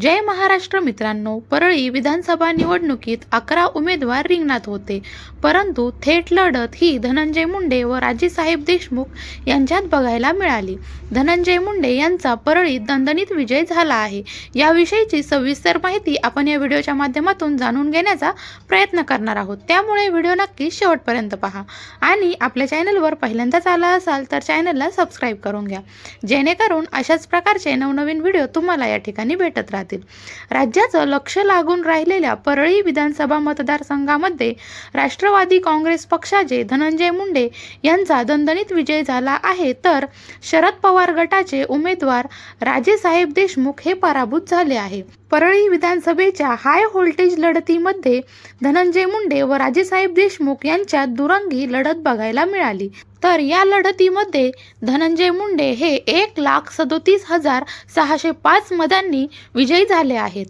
जय महाराष्ट्र मित्रांनो परळी विधानसभा निवडणुकीत अकरा उमेदवार रिंगणात होते. परंतु थेट लढत ही धनंजय मुंडे व राजेसाहेब देशमुख यांच्यात बघायला मिळाली. धनंजय मुंडे यांचा परळीत दणदणीत विजय झाला आहे. याविषयीची सविस्तर माहिती आपण या व्हिडिओच्या माध्यमातून जाणून घेण्याचा प्रयत्न करणार आहोत. त्यामुळे व्हिडिओ नक्की शेवटपर्यंत पहा. आणि आपल्या चॅनलवर पहिल्यांदाच आला असाल तर चॅनलला सबस्क्राईब करून घ्या. जेणेकरून अशाच प्रकारचे नवनवीन व्हिडिओ तुम्हाला या ठिकाणी भेटत राहतील. राज्याचं लक्ष लागून राहिलेल्या परळी विधानसभा मतदारसंघामध्ये राष्ट्रवादी काँग्रेस पक्षाचे धनंजय मुंडे यांचा दणदणीत विजय झाला आहे तर शरद पवार गटाचे उमेदवार राजेसाहेब देशमुख हे पराभूत झाले आहे. परळी विधानसभेच्या हाय व्होल्टेज लढतीमध्ये धनंजय मुंडे व राजेसाहेब देशमुख यांच्यात दुरंगी लढत बघायला मिळाली. तर या लढतीमध्ये धनंजय मुंडे हे एक लाख सदोतीस हजार सहाशे पाच मतांनी विजयी झाले आहेत.